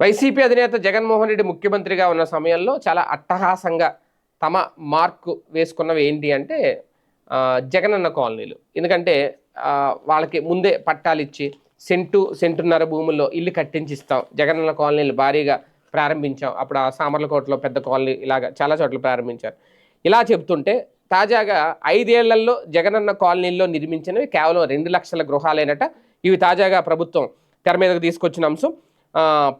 YCP అధినేత జగన్మోహన్ రెడ్డి ముఖ్యమంత్రిగా ఉన్న సమయంలో చాలా అట్టహాసంగా తమ మార్కు వేసుకున్నవి ఏంటి అంటే జగనన్న కాలనీలు. ఎందుకంటే వాళ్ళకి ముందే పట్టాలు ఇచ్చి సెంటు సెంటున్నర భూముల్లో ఇల్లు కట్టించి ఇస్తాం జగనన్న కాలనీలు భారీగా ప్రారంభించాం. అప్పుడు ఆ సామర్లకోటలో పెద్ద కాలనీ ఇలాగా చాలా చోట్ల ప్రారంభించారు. ఇలా చెప్తుంటే తాజాగా ఐదేళ్ళలో జగనన్న కాలనీల్లో నిర్మించినవి కేవలం రెండు లక్షల గృహాలేనట. ఇవి తాజాగా ప్రభుత్వం తెర మీదకు తీసుకొచ్చిన అంశం.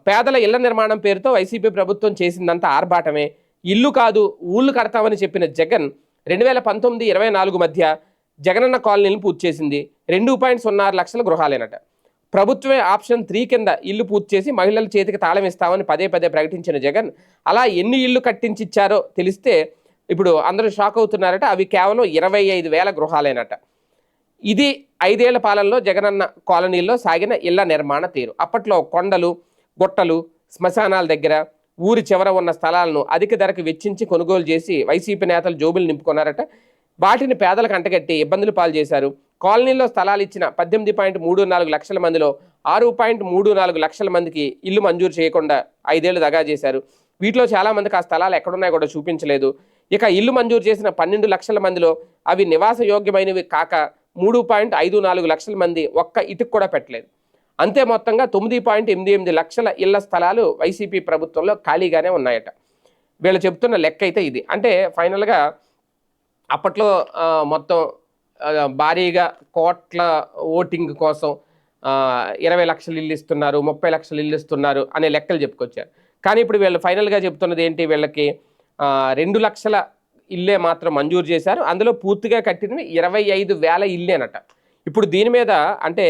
పేదల ఇళ్ళ నిర్మాణం పేరుతో వైసీపీ ప్రభుత్వం చేసిందంతా ఆర్భాటమే. ఇల్లు కాదు ఊళ్ళు కడతామని చెప్పిన జగన్ రెండు వేల పంతొమ్మిది ఇరవై నాలుగు మధ్య జగనన్న కాలనీలు పూర్తి చేసింది. రెండు పాయింట్ సున్నా లక్షల గృహాలేనట. ప్రభుత్వమే ఆప్షన్ త్రీ కింద ఇల్లు పూర్తి చేసి మహిళల చేతికి తాళం ఇస్తామని పదే పదే ప్రకటించిన జగన్ అలా ఎన్ని ఇల్లు కట్టించిచ్చారో తెలిస్తే ఇప్పుడు అందరూ షాక్ అవుతున్నారట. అవి కేవలం ఇరవై ఐదు వేల గృహాలేనట. ఇది ఐదేళ్ళ పాలనలో జగనన్న కాలనీల్లో సాగిన ఇళ్ళ నిర్మాణ తీరు. అప్పట్లో కొండలు గుట్టలు శ్మశానాల దగ్గర ఊరి చివర ఉన్న స్థలాలను అధిక ధరకు వెచ్చించి కొనుగోలు చేసి వైసీపీ నేతలు జోబులు నింపుకున్నారట. వాటిని పేదలకు అంటగట్టి ఇబ్బందులు పాలు చేశారు. కాలనీలో స్థలాలు ఇచ్చిన పద్దెనిమిది పాయింట్ మూడు నాలుగు లక్షల మందిలో ఆరు పాయింట్ మూడు నాలుగు లక్షల మందికి ఇల్లు మంజూరు చేయకుండా ఐదేళ్ళు దగా చేశారు. వీటిలో చాలామందికి ఆ స్థలాలు ఎక్కడున్నాయో కూడా చూపించలేదు. ఇక ఇల్లు మంజూరు చేసిన పన్నెండు లక్షల మందిలో అవి నివాస యోగ్యమైనవి కాక మూడు పాయింట్ ఐదు నాలుగు లక్షల మంది ఒక్క ఇటుకు కూడా పెట్టలేదు. అంతే మొత్తంగా తొమ్మిది పాయింట్ ఎనిమిది ఎనిమిది లక్షల ఇళ్ళ స్థలాలు వైసీపీ ప్రభుత్వంలో ఖాళీగానే ఉన్నాయట. వీళ్ళు చెప్తున్న లెక్క అయితే ఇది. అంటే ఫైనల్గా అప్పట్లో మొత్తం భారీగా కోట్ల ఓటింగ్ కోసం ఇరవై లక్షలు ఇల్లు ఇస్తున్నారు ముప్పై లక్షలు ఇల్లు ఇస్తున్నారు అనే లెక్కలు చెప్పుకొచ్చారు. కానీ ఇప్పుడు వీళ్ళు ఫైనల్గా చెప్తున్నది ఏంటి వీళ్ళకి? రెండు లక్షల ఇల్లే మాత్రం మంజూరు చేశారు. అందులో పూర్తిగా కట్టినవి ఇరవై ఐదు వేల ఇల్లేనట. ఇప్పుడు దీని మీద అంటే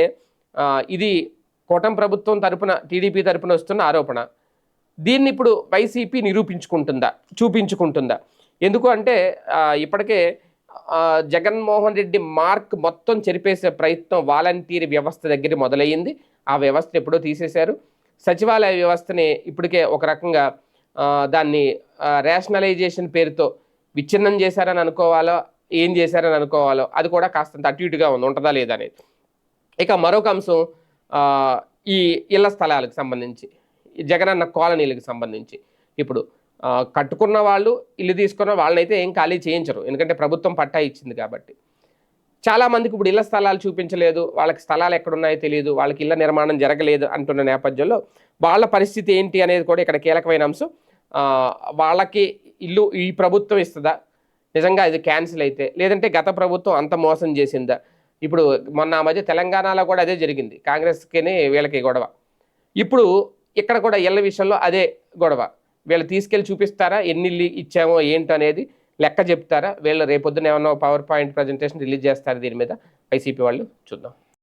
ఇది కూటమి ప్రభుత్వం తరపున టీడీపీ తరపున వస్తున్న ఆరోపణ. దీన్ని ఇప్పుడు వైసీపీ నిరూపించుకుంటుందా చూపించుకుంటుందా? ఎందుకు అంటే ఇప్పటికే జగన్మోహన్ రెడ్డి మార్క్ మొత్తం చెరిపేసే ప్రయత్నం వాలంటీర్ వ్యవస్థ దగ్గర మొదలయ్యింది. ఆ వ్యవస్థ ఎప్పుడో తీసేశారు. సచివాలయ వ్యవస్థని ఇప్పటికే ఒక రకంగా దాన్ని రేషనలైజేషన్ పేరుతో విచ్ఛిన్నం చేశారని అనుకోవాలో ఏం చేశారని అనుకోవాలో అది కూడా కాస్తంత అటు ఇటుగా ఉంది ఉంటుందా లేదా అనేది. ఇక మరొక అంశం ఈ ఇళ్ళ స్థలాలకు సంబంధించి జగనన్న కాలనీలకు సంబంధించి. ఇప్పుడు కట్టుకున్న వాళ్ళు ఇల్లు తీసుకున్న వాళ్ళనైతే ఏం ఖాళీ చేయించరు. ఎందుకంటే ప్రభుత్వం పట్టా ఇచ్చింది కాబట్టి. చాలా మందికి ఇప్పుడు ఇళ్ళ స్థలాలు చూపించలేదు. వాళ్ళకి స్థలాలు ఎక్కడున్నాయో తెలియదు వాళ్ళకి ఇళ్ళ నిర్మాణం జరగలేదు అంటున్న నేపథ్యంలో వాళ్ళ పరిస్థితి ఏంటి అనేది కూడా ఇక్కడ కీలకమైన అంశం. వాళ్ళకి ఇల్లు ఈ ప్రభుత్వం ఇస్తుందా? నిజంగా ఇది క్యాన్సిల్ అయితే లేదంటే గత ప్రభుత్వం అంత మోసం చేసిందా? ఇప్పుడు మొన్న మధ్య తెలంగాణలో కూడా అదే జరిగింది. కాంగ్రెస్కి వీళ్ళకి గొడవ. ఇప్పుడు ఇక్కడ కూడా ఇళ్ళ విషయంలో అదే గొడవ. వీళ్ళు తీసుకెళ్ళి చూపిస్తారా? ఎన్ని ఇచ్చామో ఏంటో అనేది లెక్క చెప్తారా? వీళ్ళు రేపొద్దున ఏమన్నా పవర్ పాయింట్ ప్రజెంటేషన్ రిలీజ్ చేస్తారు దీని మీద? వైసీపీ వాళ్ళు చూద్దాం.